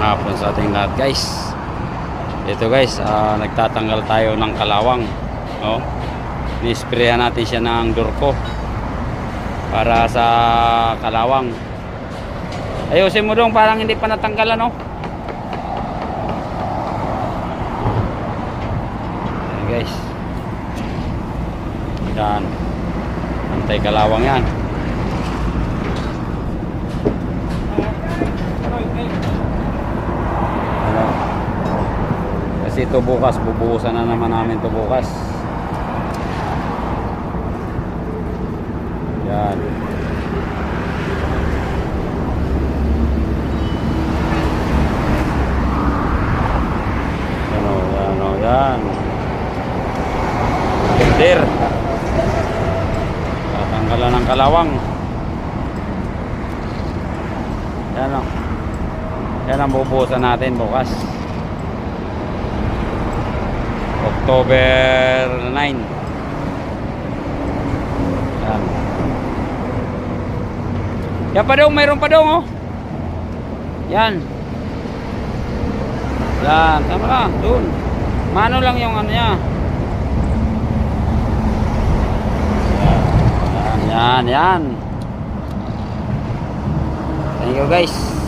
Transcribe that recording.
Magandang hapon sa ating lahat guys. Ito guys, ah, nagtatanggal tayo ng kalawang. No? Nisprayan natin siya ng durko para sa kalawang. Ayusin mo dong parang hindi pa natanggal ano. Ayan guys. Yan. Antay kalawang yan. Ano? Kasi ito bukas, bubuhusan na naman namin ito bukas. Yan. Yan o, yan o, yan. Gender. Tatanggalan ng kalawang. Yan o. Yan ang bubuhusan natin bukas. October 9. Yan. Yan pa dong, mayroon pa dong oh. Yan. Yan, tama ka, dun. Mano lang yung ano niya. Yan, yan, yan. Thank you guys.